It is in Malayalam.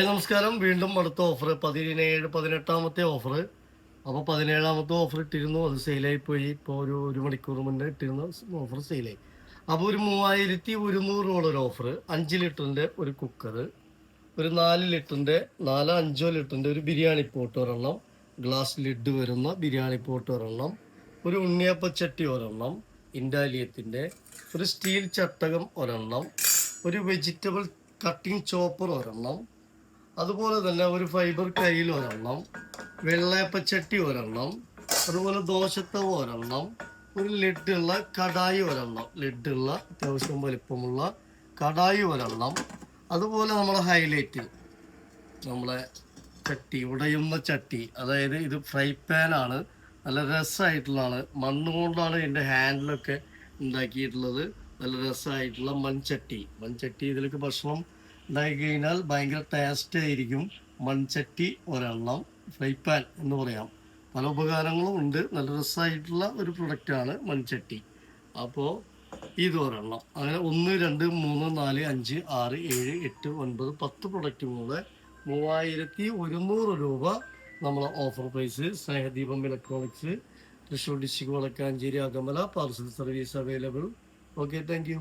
ഹായ് നമസ്കാരം. വീണ്ടും അടുത്ത ഓഫർ പതിനേഴ് പതിനെട്ടാമത്തെ ഓഫർ അപ്പോൾ പതിനേഴാമത്തെ ഓഫർ ഇട്ടിരുന്നു. അത് സെയിലായി പോയി ഇപ്പോൾ ഒരു ഒരു മണിക്കൂർ മുന്നേ ഇട്ടിരുന്ന ഓഫർ സെയിലായി. അപ്പോൾ ഒരു മൂവായിരത്തി ഒരുന്നൂറ് രൂപ ഒരു ഓഫർ അഞ്ച് ലിറ്ററിന്റെ ഒരു കുക്കർ ഒരു നാല് ലിറ്ററിന്റെ നാലോ അഞ്ചോ ലിറ്ററിന്റെ ഒരു ബിരിയാണി പോട്ട് ഒരെണ്ണം ഗ്ലാസ് ലിഡ് വരുന്ന ബിരിയാണി പോട്ട് ഒരെണ്ണം ഒരു ഉണ്ണിയപ്പച്ചട്ടി ഒരെണ്ണം ഇൻഡാലിയത്തിന്റെ ഒരു സ്റ്റീൽ ചട്ടകം ഒരെണ്ണം ഒരു വെജിറ്റബിൾ കട്ടിംഗ് ചോപ്പർ ഒരെണ്ണം അതുപോലെ തന്നെ ഒരു ഫൈബർ കയ്യിൽ ഒരെണ്ണം വെള്ളയപ്പച്ചട്ടി ഒരെണ്ണം അതുപോലെ ദോശത്തവ ഒരെണ്ണം ഒരു ലിഡുള്ള കടായി ഒരെണ്ണം ലിഡുള്ള അത്യാവശ്യം വലിപ്പമുള്ള കടായി ഒരെണ്ണം അതുപോലെ നമ്മളെ ഹൈലൈറ്റ് നമ്മളെ ചട്ടി ഉടയുന്ന ചട്ടി അതായത് ഇത് ഫ്രൈ പാനാണ് നല്ല രസമായിട്ടുള്ളതാണ്. മണ്ണ് കൊണ്ടാണ് ഇതിന്റെ ഹാൻഡിലൊക്കെ ഉണ്ടാക്കിയിട്ടുള്ളത്. നല്ല രസമായിട്ടുള്ള മൺചട്ടി. മൺചട്ടി ഇതിലേക്ക് ഭക്ഷണം ഉണ്ടാക്കി കഴിഞ്ഞാൽ ഭയങ്കര ടേസ്റ്റ് ആയിരിക്കും. മൺചട്ടി ഒരെണ്ണം ഫ്രൈ പാൻ എന്ന് പറയാം. പല ഉപകാരങ്ങളും ഉണ്ട്. നല്ല രസമായിട്ടുള്ള ഒരു പ്രൊഡക്റ്റാണ് മൺചട്ടി. അപ്പോൾ ഇത് ഒരെണ്ണം. അങ്ങനെ ഒന്ന് രണ്ട് മൂന്ന് നാല് അഞ്ച് ആറ് ഏഴ് എട്ട് ഒൻപത് പത്ത് പ്രൊഡക്റ്റും കൂടെ മൂവായിരത്തി ഒരുന്നൂറ് രൂപ നമ്മളെ offer price Snehadeepam electronics Thrissur district Wadakkanchery Akamala parcel service available okay thank